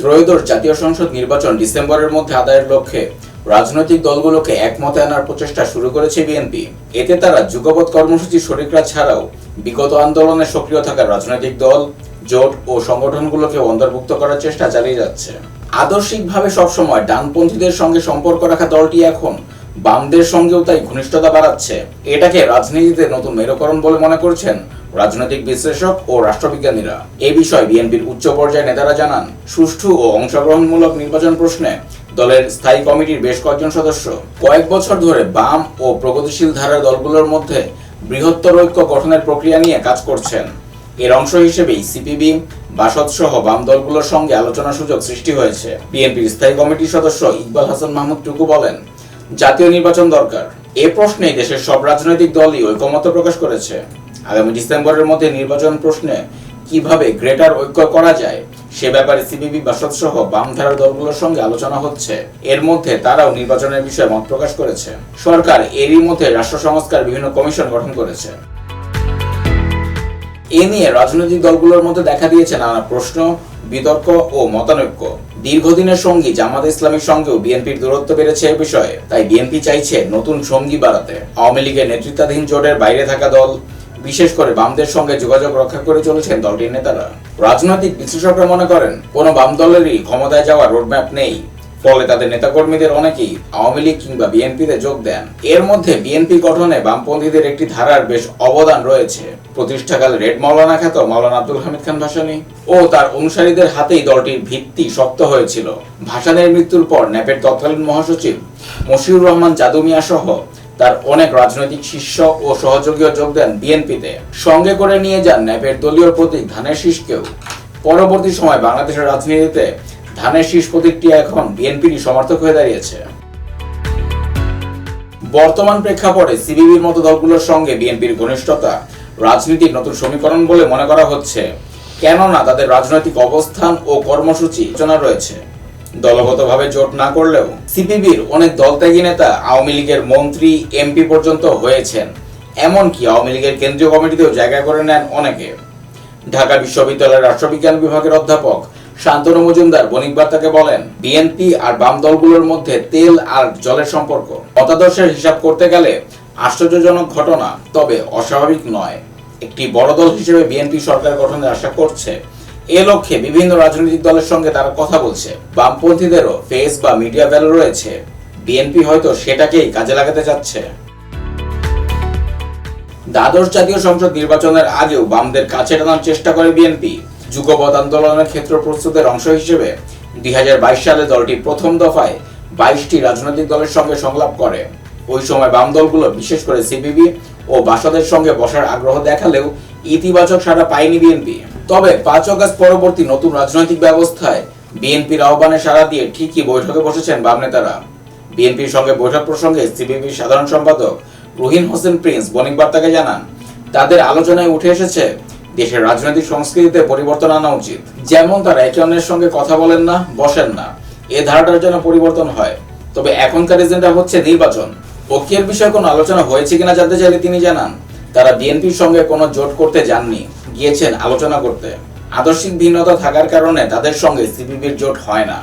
ত্রয়োদশ জাতীয় সংসদ নির্বাচন ডিসেম্বরের মধ্যে আদায়ের লক্ষ্যে রাজনৈতিক দলগুলোকে একমতে আনার প্রচেষ্টা শুরু করেছে বিএনপি। এতে তারা যুগপৎ কর্মসূচি শরিকরা ছাড়াও বিগত আন্দোলনে সক্রিয় থাকা রাজনৈতিক দল, জোট ও সংগঠনগুলোকে অন্তর্ভুক্ত করার চেষ্টা চালিয়ে যাচ্ছে। আদর্শিকভাবে সবসময় ডানপন্থীদের সঙ্গে সম্পর্ক রাখা দলটি এখন বামদের সঙ্গেও তাই ঘনিষ্ঠতা বাড়াচ্ছে। এটাকে রাজনীতিতে নতুন মেরুকরণ বলে মনে করছেন রাজনৈতিক বিশ্লেষক ও রাষ্ট্রবিজ্ঞানীরা। এই বিষয়ে বিএনপির উচ্চ পর্যায়ে নেতারা জানান, সুষ্ঠু ও অংশগ্রহণমূলক নির্বাচন প্রশ্নে দলের স্থায়ী কমিটির বেশ কয়েকজন সদস্য। কয়েক বছর ধরে বাম ও প্রগতিশীল ধারার দলগুলোর মধ্যে বৃহত্তর ঐক্য গঠনের প্রক্রিয়া নিয়ে কাজ করছেন। এর অংশ হিসেবেই সিপিবি বাসদ সহ বাম দলগুলোর সঙ্গে আলোচনা সুযোগ সৃষ্টি হয়েছে। বিএনপির স্থায়ী কমিটির সদস্য ইকবাল হাসান মাহমুদ টুকু বলেন জাতীয় নির্বাচন দরকার। এ প্রশ্নে দেশের সব রাজনৈতিক দলই ঐকমত্য প্রকাশ করেছে। আগামী ডিসেম্বরের মধ্যে নির্বাচন প্রশ্নে কীভাবে গ্রেটার ঐক্য করা যায়, সে ব্যাপারে সিপিবি বাসদ সহ বামধারার দলগুলোর সঙ্গে আলোচনা হচ্ছে। এর মধ্যে তারাও নির্বাচনের বিষয়ে মত প্রকাশ করেছে। সরকার এরই মধ্যে রাষ্ট্র সংস্কার বিভিন্ন কমিশন গঠন করেছে। এ নিয়ে রাজনৈতিক দলগুলোর মধ্যে দেখা দিয়েছে নানা প্রশ্ন, বিতর্ক ও মতানৈক্য। দীর্ঘদিনের সঙ্গী জামাত ইসলামের সঙ্গেও বিএনপির দূরত্ব বেড়েছে এ বিষয়ে। তাই বিএনপি চাইছে নতুন সঙ্গী বাড়াতে। আওয়ামী লীগের নেতৃত্বাধীন জোটের বাইরে থাকা দল, বিশেষ করে বামদের সঙ্গে যোগাযোগ রক্ষা করে চলেছেন দলটির নেতারা। রাজনৈতিক বিশ্লেষকরা মনে করেন, কোনো বাম দলেরই ক্ষমতায় যাওয়ার রোডম্যাপ নেই। ফলে তাদের নেতাকর্মীদের অনেকেই আওয়ামী লীগ কিংবা বিএনপিতে যোগ দেন। এর মধ্যে বিএনপি গঠনে বামপন্থীদের একটি ধারার বেশ অবদান রয়েছে। প্রতিষ্ঠাকালে রেড মাওলানা খ্যাত মাওলানা আব্দুল হামিদ খান ভাসানী ও তার অনুসারীদের হাতেই দলটির ভিত্তি শক্ত হয়েছিল। ভাসানের মৃত্যুর পর ন্যাপের তৎকালীন মহাসচিব মশিউর রহমান জাদুমিয়া সহ তার অনেক রাজনৈতিক শিষ্য ও সহযোগীও যোগ দেন বিএনপিতে। সঙ্গে করে নিয়ে যান ন্যাপের দলীয় প্রতীক ধানের শীষকেও। পরবর্তী সময় বাংলাদেশের রাজনীতিতে ধানের শীষ প্রতীকটি এখন বিএনপির সমর্থক হয়ে দাঁড়িয়েছে। বর্তমান প্রেক্ষাপটে সিবিবির মতো দলগুলোর সঙ্গে বিএনপির ঘনিষ্ঠতা, রাজনীতির নতুন সমীকরণ বলে মনে করা হচ্ছে। কেননা তাদের রাজনৈতিক অবস্থান ও কর্মসূচি আলোচনা রয়েছে। দলগতভাবে জোট না করলেও সিপিবির অনেক দলত্যাগী নেতা আওয়ামী লীগের মন্ত্রী, এমপি পর্যন্ত হয়েছেন। এমনকি আওয়ামী লীগের কেন্দ্রীয় কমিটিতেও জায়গা করে নেন অনেকে। ঢাকা বিশ্ববিদ্যালয়ের রাষ্ট্রবিজ্ঞান বিভাগের অধ্যাপক শান্তনু মজুমদার বণিক বার্তাকে বলেন বিএনপি আর বাম দলগুলোর মধ্যে তেল আর জলের সম্পর্ক। মতাদর্শের হিসাব করতে গেলে আশ্চর্যজনক ঘটনা, তবে অস্বাভাবিক নয়। একটি বড় দল হিসেবে বিএনপি সরকার গঠনের আশা করছে। এ লক্ষ্যে বিভিন্ন রাজনৈতিক দলের সঙ্গে তারা কথা বলছে। বামপন্থীদেরও ফেস বা মিডিয়া ভ্যালু রয়েছে। বিএনপি হয়তো সেটাকেই কাজে লাগাতে চাচ্ছে দ্বাদশ জাতীয় সংসদ নির্বাচনের আগেও বামদের কাছে টানার চেষ্টা করে বিএনপি যুগপৎ আন্দোলনের ক্ষেত্র প্রস্তুতের অংশ হিসেবে দুই সালে দলটি প্রথম দফায় বাইশটি রাজনৈতিক দলের সঙ্গে সংলাপ করে। ওই সময় বাম দলগুলো, বিশেষ করে সিপিবি ও বাসদের সঙ্গে বসার আগ্রহ দেখালেও ইতিবাচক সাড়া পায়নি বিএনপি। তবে পাঁচ অগাস্ট পরবর্তী নতুন রাজনৈতিক ব্যবস্থায় বিএনপির আহ্বানে সাড়া দিয়ে ঠিকই বৈঠকে বসেছেন বাম নেতারা। বিএনপির সঙ্গে বৈঠক প্রসঙ্গে সিপিবির সাধারণ সম্পাদক রুহিন হোসেন প্রিন্স বণিক বার্তাকে জানান, তাদের আলোচনায় উঠে এসেছে দেশের রাজনৈতিক সংস্কৃতিতে পরিবর্তন আনা উচিত। যেমন তারা একে অন্যের সঙ্গে কথা বলেন না, বসেন না। এ ধারাটার জন্য পরিবর্তন হয়। তবে এখনকার এজেন্ডা হচ্ছে নির্বাচন। ঐক্যের বিষয়ে কোনো আলোচনা হয়েছে কিনা জানতে চাইলে তিনি জানান। তারা বিএনপির সঙ্গে কোনো জোট করতে যাননি, গিয়েছেন আলোচনা করতে। আদর্শিক ভিন্নতা থাকার কারণে তাদের সঙ্গে সিপিবির জোট হয় না।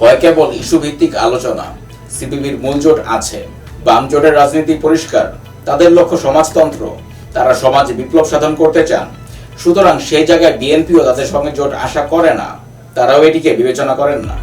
হয় কেবল ইস্যু ভিত্তিক আলোচনা। সিপিবির মূল জোট আছে। বাম জোটের রাজনীতি পরিষ্কার। তাদের লক্ষ্য সমাজতন্ত্র। তারা সমাজে বিপ্লব সাধন করতে চান। সুতরাং সেই জায়গায় বিএনপিও তাদের সঙ্গে জোট আশা করে না। তারাও এটিকে বিবেচনা করেন না।